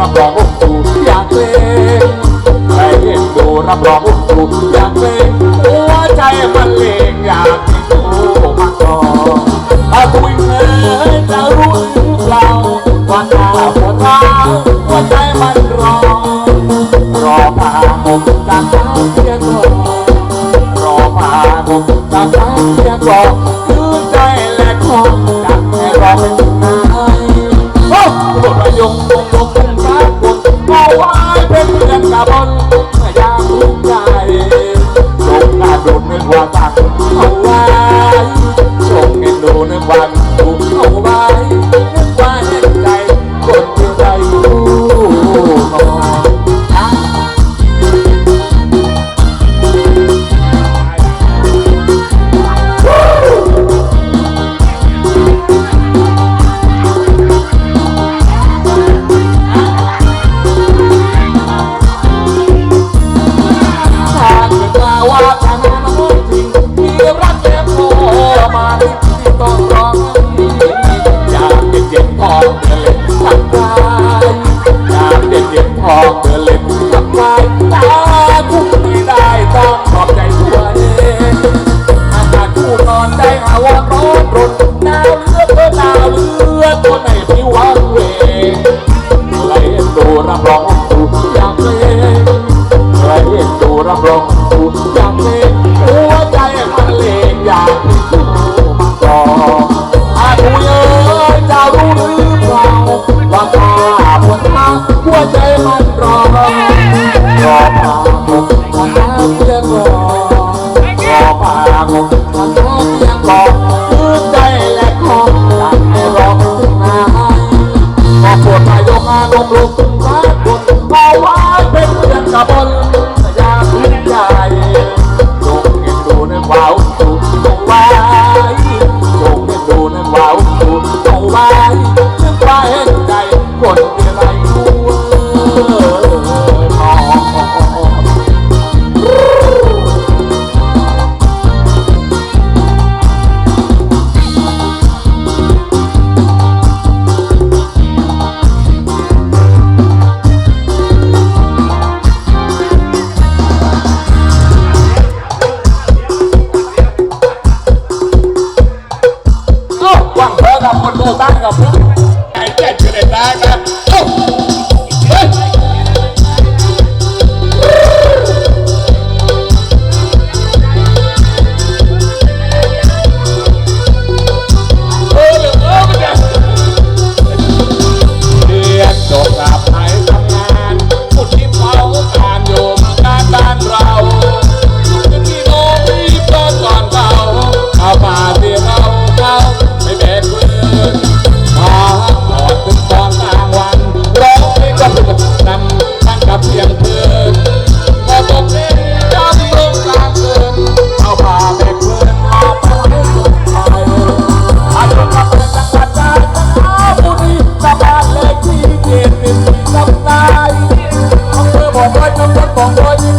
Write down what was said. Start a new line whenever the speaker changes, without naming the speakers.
รับรองอุ้มตูอยากเล่นใครเห็นดูรับรองอุ้มตูอยากเล่นหัวใจมันเลงอยากให้ดูมาก่อนถ้าคุยเงินจะรู้หรือเปล่าว่าหน้าปวดเท้าหัวใจมันรอรอพาผมจากเท้าเพียงก่อนรอพาผมจากเท้าเพียงก่อนคือใจและคออยากให้รอเป็นนายโอ้บทระยงคงลงคง งหน้าดูนึกว่าปากเอาไว้ เด็กเด็กพอเดินเล่นทางกายอยากเด็ดเด็ดพอเดินเล่นทางกายแต่ทุกไม่ได้ต้องขอบใจตัวเองอากาศคู่นอนได้อาวรร้อนรนหนาวเลือเกินหนาวเลือดตัวไหนผิววังเวงไหลดูรับรอง มาดมายกอานมลูกตุ้ม boy, no one, fight.